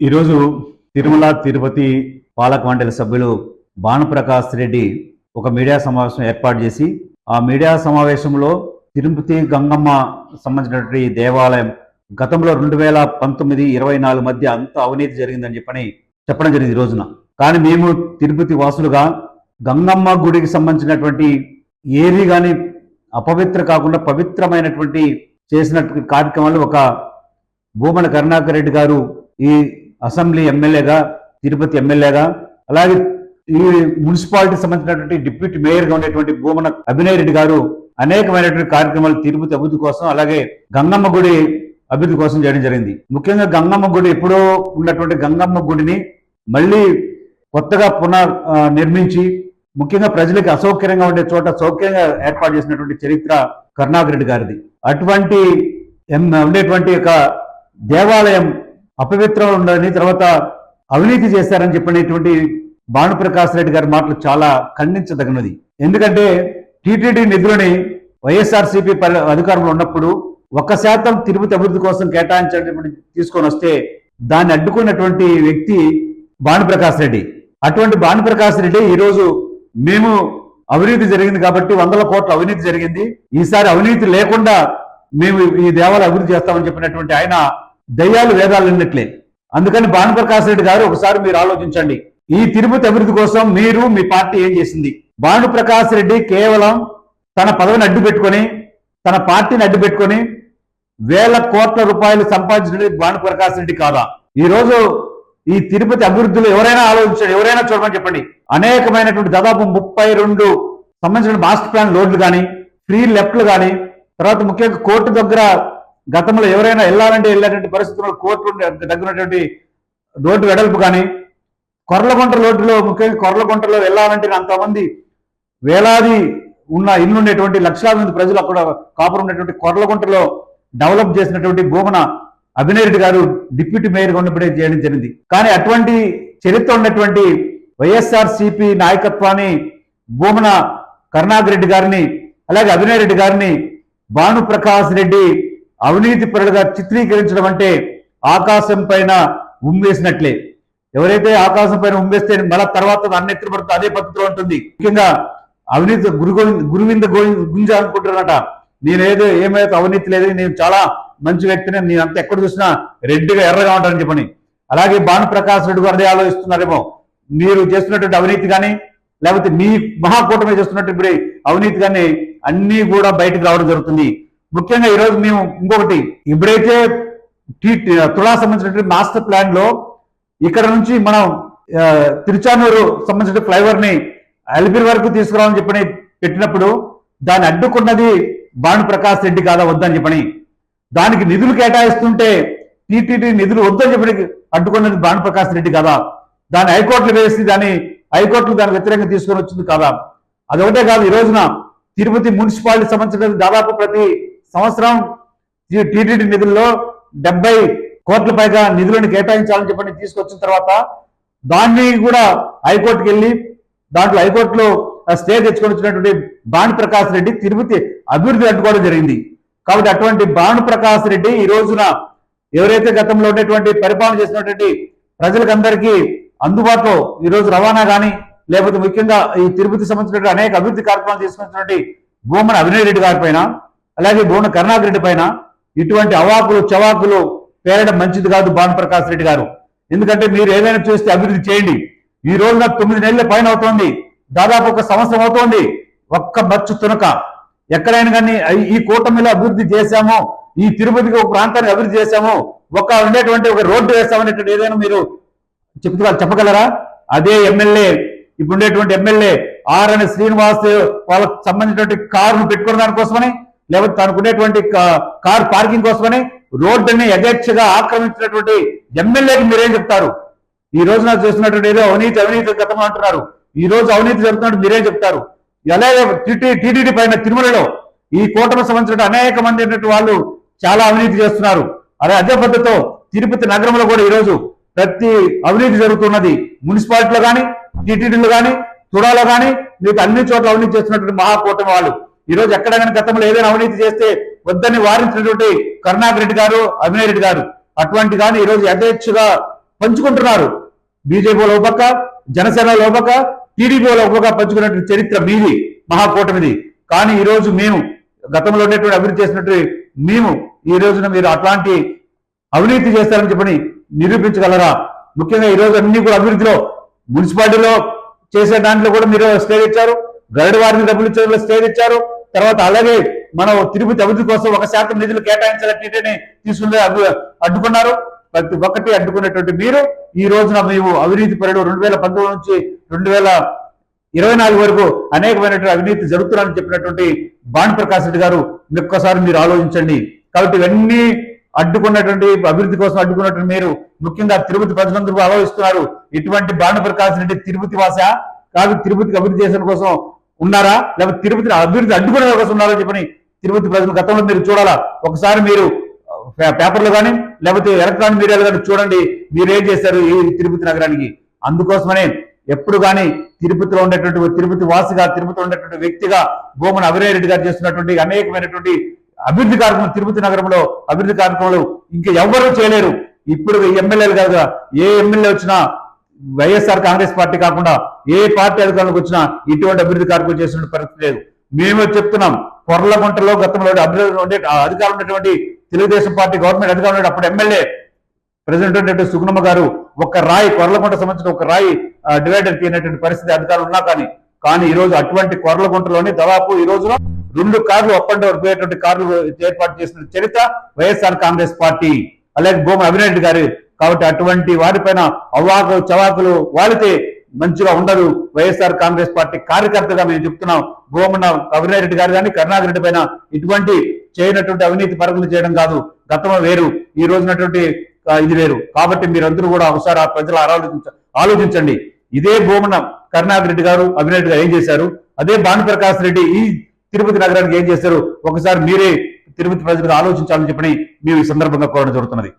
ఈరోజు తిరుమల తిరుపతి పాలక మండలి సభ్యులు భానుప్రకాష్ రెడ్డి ఒక మీడియా సమావేశం ఏర్పాటు చేసి ఆ మీడియా సమావేశంలో తిరుపతి గంగమ్మ సంబంధించినటువంటి దేవాలయం గతంలో రెండు వేల పంతొమ్మిది ఇరవై నాలుగు మధ్య అంత అవినీతి జరిగిందని చెప్పని చెప్పడం జరిగింది ఈ రోజున. కానీ మేము తిరుపతి వాసులుగా గంగమ్మ గుడికి సంబంధించినటువంటి ఏది కానీ అపవిత్ర కాకుండా పవిత్రమైనటువంటి చేసినటువంటి కార్యక్రమాలు ఒక భూమన కరుణాకర్ రెడ్డి గారు ఈ అసెంబ్లీ ఎమ్మెల్యేగా తిరుపతి ఎమ్మెల్యేగా అలాగే ఈ మున్సిపాలిటీ సంబంధించినటువంటి డిప్యూటీ మేయర్గా ఉండేటువంటి భూమన అభినయ్ రెడ్డి గారు అనేకమైనటువంటి కార్యక్రమాలు తిరుపతి అభివృద్ధి కోసం అలాగే గంగమ్మ గుడి అభివృద్ధి కోసం చేయడం జరిగింది. ముఖ్యంగా గంగమ్మ గుడి ఎప్పుడో ఉన్నటువంటి గంగమ్మ గుడిని మళ్ళీ కొత్తగా పునర్ నిర్మించి ముఖ్యంగా ప్రజలకు అసౌకర్యంగా ఉండే చోట సౌకర్యంగా ఏర్పాటు చేసినటువంటి చరిత్ర కరుణాకర్ రెడ్డి గారిది. అటువంటి ఎం- ఉండేటువంటి ఒక దేవాలయం అపవిత్రం ఉండని తర్వాత అవినీతి చేశారని చెప్పినటువంటి భానుప్రకాష్ రెడ్డి గారి మాటలు చాలా ఖండించదగినది. ఎందుకంటే టీటీడీ నిధులని వైఎస్ఆర్సీపీ అధికారంలో ఉన్నప్పుడు ఒక శాతం తిరుపతి అభివృద్ధి కోసం కేటాయించేటటువంటి తీసుకొని వస్తే దాన్ని అడ్డుకున్నటువంటి వ్యక్తి భానుప్రకాష్ రెడ్డి. అటువంటి భానుప్రకాష్ రెడ్డి ఈరోజు మేము అవినీతి జరిగింది కాబట్టి వందల కోట్ల అవినీతి జరిగింది. ఈసారి అవినీతి లేకుండా మేము ఈ దేవాలయ అభివృద్ధి చేస్తామని చెప్పినటువంటి ఆయన దయ్యాలు వేదాలు విన్నట్లే అందుకని భానుప్రకాష్ రెడ్డి గారు ఒకసారి మీరు ఆలోచించండి. ఈ తిరుపతి అభివృద్ధి కోసం మీరు మీ పార్టీ ఏం చేసింది? భానుప్రకాష్ రెడ్డి కేవలం తన పదవిని అడ్డు పెట్టుకొని తన పార్టీని అడ్డు పెట్టుకొని వేల కోట్ల రూపాయలు సంపాదించినది భానుప్రకాష్ రెడ్డి కాదా? ఈ రోజు ఈ తిరుపతి అభివృద్ధిలో ఎవరైనా ఆలోచించండి ఎవరైనా చూడమని చెప్పండి. అనేకమైనటువంటి దాదాపు ముప్పై రెండు సంబంధించిన మాస్టర్ ప్లాన్ రోడ్లు కానీ ఫ్రీ లెఫ్ట్లు కానీ తర్వాత ముఖ్యంగా కోర్టు దగ్గర గతంలో ఎవరైనా వెళ్ళాలంటే వెళ్ళేటువంటి పరిస్థితుల్లో కోర్టు దగ్గర ఉన్నటువంటి రోడ్డు వెడల్పు కానీ కొర్లగుంట రోడ్డులో ముఖ్యంగా కొర్లగుంటలో వెళ్ళాలంటే అంతమంది వేలాది ఉన్న ఇల్లు ఉండేటువంటి లక్షలాది మంది ప్రజలు అక్కడ కాపురం ఉన్నటువంటి కొర్లగుంటలో డెవలప్ చేసినటువంటి భూమన అభినయ్ రెడ్డి గారు డిప్యూటీ మేయర్గా ఉన్నప్పుడే చేయడం జరిగింది. కానీ అటువంటి చరిత్ర ఉన్నటువంటి వైఎస్ఆర్ సిపి నాయకత్వాన్ని భూమన కరుణాకర్ రెడ్డి గారిని అలాగే అభినయ్ రెడ్డి గారిని భానుప్రకాష్ రెడ్డి అవినీతి పరుడుగా చిత్రీకరించడం అంటే ఆకాశం పైన ఉమ్మేసినట్లే. ఎవరైతే ఆకాశం పైన ఉమ్మేస్తే మళ్ళా తర్వాత అన్న ఎత్తుపడుతుంది అదే పద్ధతిలో ఉంటుంది. ముఖ్యంగా అవినీతి గురు గురువింద గుంజ అనుకుంటున్నారట. నేనేదో ఏమైతే అవినీతి లేదు నేను చాలా మంచి వ్యక్తిని నేను అంత ఎక్కడ చూసినా రెడ్డిగా ఎర్రగా ఉంటానని చెప్పని. అలాగే భానుప్రకాష్ రెడ్డి గారు అదే ఆలోచిస్తున్నారేమో. మీరు చేస్తున్నటువంటి అవినీతి కానీ లేకపోతే మీ మహాకూటమి చేస్తున్నటువంటి అవినీతి కానీ అన్నీ కూడా బయటకు రావడం జరుగుతుంది. ముఖ్యంగా ఈరోజు మేము ఇంకొకటి ఇప్పుడైతే టీ తులా సంబంధించినటువంటి మాస్టర్ ప్లాన్లో ఇక్కడ నుంచి మనం తిరుచానూరు సంబంధించిన ఫ్లైఓవర్ని అలిపిరి వరకు తీసుకురావాలని చెప్పని పెట్టినప్పుడు దాన్ని అడ్డుకున్నది భాను ప్రకాష్ రెడ్డి కాదా వద్దని చెప్పని. దానికి నిధులు కేటాయిస్తుంటే టీటీడీ నిధులు వద్దని చెప్పని అడ్డుకున్నది భాను ప్రకాష్ రెడ్డి కదా? దాన్ని హైకోర్టులు వేసి దాన్ని హైకోర్టులు దాని వ్యతిరేకంగా తీసుకొని వచ్చింది కాదా? అదొకటే కాదు ఈ రోజున తిరుపతి మున్సిపాలిటీ సంబంధించిన దాదాపు ప్రతి సంవత్సరం టీటీడీ నిధుల్లో డెబ్బై కోట్ల పైగా నిధులను కేటాయించాలని చెప్పని తీసుకొచ్చిన తర్వాత దాన్ని కూడా హైకోర్టుకి వెళ్ళి దాంట్లో హైకోర్టులో స్టే తెచ్చుకొని వచ్చినటువంటి భాను ప్రకాష్ రెడ్డి తిరుపతి అభివృద్ధి అడ్డుకోవడం జరిగింది. కాబట్టి అటువంటి భాను ప్రకాష్ రెడ్డి ఈ రోజున ఎవరైతే గతంలో ఉండేటువంటి పరిపాలన చేసినటువంటి ప్రజలకందరికీ అందుబాటులో ఈ రోజు రవాణా కానీ లేకపోతే ముఖ్యంగా ఈ తిరుపతి సంబంధించినటువంటి అనేక అభివృద్ధి కార్యక్రమాలు తీసుకున్నటువంటి భూమన అభినయ్ రెడ్డి గారి పైన అలాగే బోన కరుణాకర్ రెడ్డి పైన ఇటువంటి అవాకులు చవాకులు పేరడం మంచిది కాదు భానుప్రకాష్ రెడ్డి గారు. ఎందుకంటే మీరు ఏదైనా చూస్తే అభివృద్ధి చేయండి. ఈ రోజున తొమ్మిది నెలల పైన అవుతోంది దాదాపు ఒక సంవత్సరం అవుతోంది. ఒక్క మచ్చు తునక. ఎక్కడైనా కానీ ఈ- కూటమిలో అభివృద్ధి చేశాము ఈ తిరుపతికి ఒక ప్రాంతాన్ని అభివృద్ధి చేశాము ఒక ఉండేటువంటి ఒక రోడ్డు వేస్తామనేటువంటి ఏదైనా మీరు చెప్తుగా చెప్పగలరా? అదే ఎమ్మెల్యే ఇప్పుడు ఉండేటువంటి ఎమ్మెల్యే ఆర్ అని శ్రీనివాస్ వాళ్ళకి సంబంధించినటువంటి కారును పెట్టుకున్న దానికోసమని లేకపోతే తనకునేటువంటి కా- కార్ పార్కింగ్ కోసమని రోడ్డుని యథేచ్ఛగా ఆక్రమించినటువంటి ఎమ్మెల్యేకి మీరేం చెప్తారు? ఈ రోజు నాకు చేస్తున్నటువంటి ఏదో అవినీతి అవినీతి గతం అంటున్నారు. ఈ రోజు అవినీతి జరుగుతున్నట్టు మీరేం చెప్తారు? అలాగే టీటీడీ పైన తిరుమలలో ఈ కూటమి సంబంధించిన అనేక మంది వాళ్ళు చాలా అవినీతి చేస్తున్నారు. అదే అదే పద్ధతితో తిరుపతి నగరంలో కూడా ఈ రోజు ప్రతి అవినీతి జరుగుతున్నది. మున్సిపాలిటీలో కానీ టీటీడీలో కానీ తుడాలో కానీ మీకు అన్ని చోట్ల అవినీతి చేస్తున్నటువంటి మహాకూటమి వాళ్ళు. ఈరోజు ఎక్కడ ఎక్కడైనా గతంలో ఏదైనా అవినీతి చేస్తే వద్దని వారించినటువంటి కరుణాకర్ రెడ్డి గారు అభినయ్ రెడ్డి గారు అటువంటి కానీ ఈరోజు యథేచ్ఛగా పంచుకుంటున్నారు. బీజేపీలో ఒక జనసేనలో ఒక టీడీపీలో ఒక పంచుకున్నటువంటి చరిత్ర మీది మహాకూటమిది. కానీ ఈరోజు మేము గతంలో ఉండేటువంటి అభివృద్ధి చేసినట్టు మేము ఈ రోజున మీరు అట్లాంటి అవినీతి చేస్తారని చెప్పని నిరూపించగలరా? ముఖ్యంగా ఈ రోజు అన్ని కూడా అభివృద్ధిలో మున్సిపాలిటీలో చేసే దాంట్లో కూడా మీరు స్టే ఇచ్చారు గరుడు వారిని డబ్బులు ఇచ్చే స్టే ఇచ్చారు తర్వాత అలాగే మనం తిరుపతి అభివృద్ధి కోసం ఒక శాతం నిధులు కేటాయించాలంటే తీసుకునే అడ్డుకున్నారు. ప్రతి ఒక్కటి అడ్డుకునేటువంటి మీరు. ఈ రోజున మేము అవినీతి పరుడు రెండు వేల పంతొమ్మిది నుంచి రెండు వేల ఇరవై నాలుగు వరకు అనేకమైనటువంటి అవినీతి జరుగుతున్నారని చెప్పినటువంటి బాణ్ ప్రకాష్ రెడ్డి గారు ఒక్కసారి మీరు ఆలోచించండి. కాబట్టి ఇవన్నీ అడ్డుకున్నటువంటి అభివృద్ధి కోసం అడ్డుకున్నటువంటి మీరు ముఖ్యంగా తిరుపతి ప్రజలందరూ ఆలోచిస్తున్నారు. ఇటువంటి బాణ ప్రకాశ్ రెడ్డి తిరుపతి వాస కాదు తిరుపతికి అభివృద్ధి చేసిన కోసం ఉన్నారా? లేకపోతే తిరుపతిని అభివృద్ధి అడ్డుకునే అవకాశం ఉన్నారా చెప్పని తిరుపతి ప్రజలు గతంలో మీరు చూడాలా? ఒకసారి మీరు పేపర్లు కానీ లేకపోతే ఎలక్ట్రానిక్ మీడియాలో కానీ చూడండి. మీరు ఏం చేశారు? ఈ తిరుపతి నగరానికి? అందుకోసమనే ఎప్పుడు కానీ తిరుపతిలో ఉండేటువంటి తిరుపతి వాసిగా తిరుపతిలో ఉండేటువంటి వ్యక్తిగా భూమన అభినయ రెడ్డి గారు చేస్తున్నటువంటి అనేకమైనటువంటి అభివృద్ధి కార్యక్రమం తిరుపతి నగరంలో అభివృద్ధి కార్యక్రమాలు ఇంకా ఎవ్వరూ చేయలేరు. ఇప్పుడు ఎమ్మెల్యేలు కాదుగా ఏ ఎమ్మెల్యే వచ్చినా వైఎస్ఆర్ కాంగ్రెస్ పార్టీ కాకుండా ఏ పార్టీ అధికారంలోకి వచ్చినా ఇటువంటి అభివృద్ధి కార్యక్రమం చేసిన పరిస్థితి లేదు. మేము చెప్తున్నాం కొర్లగుంటలో గతంలో అభివృద్ధి ఉండే అధికారం ఉన్నటువంటి తెలుగుదేశం పార్టీ గవర్నమెంట్ అధికారులు అప్పుడు ఎమ్మెల్యే ప్రెసిడెంట్ ఉన్నటువంటి సుగుణమ్మ గారు ఒక రాయి కొర్లగుంట సంబంధించిన ఒక రాయి డివైడర్ తీయనటువంటి పరిస్థితి అధికారులు ఉన్నా కానీ కానీ ఈ రోజు అటువంటి కొర్లగుంటలోనే దాదాపు ఈ రోజున రెండు కార్లు అప్ అండ్ డౌన్ పోయేటువంటి కార్లు ఏర్పాటు చేసిన చరిత్ర వైఎస్ఆర్ కాంగ్రెస్ పార్టీ. అలాగే భూమి అభినయ్ గారి గారు కాబట్టి అటువంటి వారిపైన అవ్వాకులు చవాకులు వాలితే మంచిగా ఉండదు వైఎస్ఆర్ కాంగ్రెస్ పార్టీ కార్యకర్తగా మేము చెప్తున్నాం. భూమన్న అభినయ్ రెడ్డి గారు కానీ కరుణాకర్ రెడ్డి పైన ఇటువంటి చేయనటువంటి అవినీతి పరుగులు చేయడం కాదు. గతంలో వేరు. ఈ రోజునటువంటి ఇది వేరు. కాబట్టి మీరందరూ కూడా ఒకసారి ఆ ప్రజలు ఆలోచించ ఆలోచించండి. ఇదే భూమన కరుణాకర్ రెడ్డి గారు అవినారెడ్డి గారు ఏం చేశారు? అదే భానుప్రకాశ్ రెడ్డి ఈ తిరుపతి నగరానికి ఏం చేశారు? ఒకసారి మీరే తిరుపతి ప్రజలకు ఆలోచించాలని చెప్పని మేము ఈ సందర్భంగా కోరడం జరుగుతున్నది.